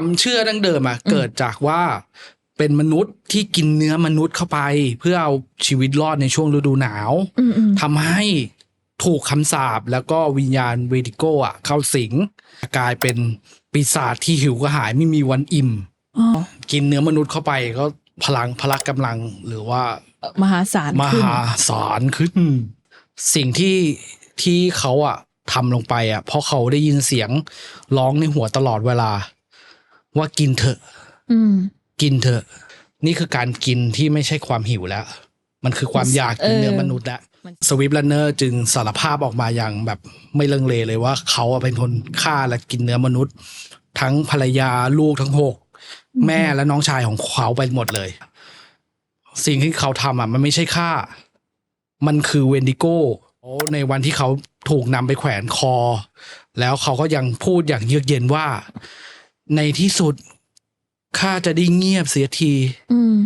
ความเชื่อดั้งเดิมอะเกิดจากว่าเป็นมนุษย์ที่กินเนื้อมนุษย์เข้าไป เพื่อเอาชีวิตรอดในช่วงฤดูหนาวอืมอืมทำให้ถูกคำสาปแล้วก็วิญญาณเวดิโกอะเข้าสิง กลายเป็นปีศาจที่หิวกระหายไม่มีวันอิ่มอ๋อกินเนื้อมนุษย์เข้าไปก็พลังพละกำลังหรือว่า มหาศาลมขึ้นหาศาลขึ้น สิ่งที่ที่เขาอะทำลงไปอะเพราะเขาได้ยินเสียงร้องในหัวตลอดเวลา ว่ากินเถอะอืมกินเถอะ นี่คือการกินที่ไม่ใช่ความหิวแล้ว มันคือความอยากกินเนื้อมนุษย์แล้วมันสวิฟลันเนอร์จึงสารภาพออกมาอย่างแบบไม่เลังเลเลยว่าเขาอะเป็นคนฆ่าและกินเนื้อมนุษย์ ทั้งภรรยาลูกทั้งหกแม่และน้องชายของเขาไปหมดเลย สิ่งที่เขาทำอะ มันไม่ใช่ฆ่า มันคือเวนดิโก้ในวันที่เขาถูกนำไปแขวนคอ แล้วเขาก็ยังพูดอย่างเยือกเย็นว่า ในที่สุดข้าจะได้เงียบเสียทีอืม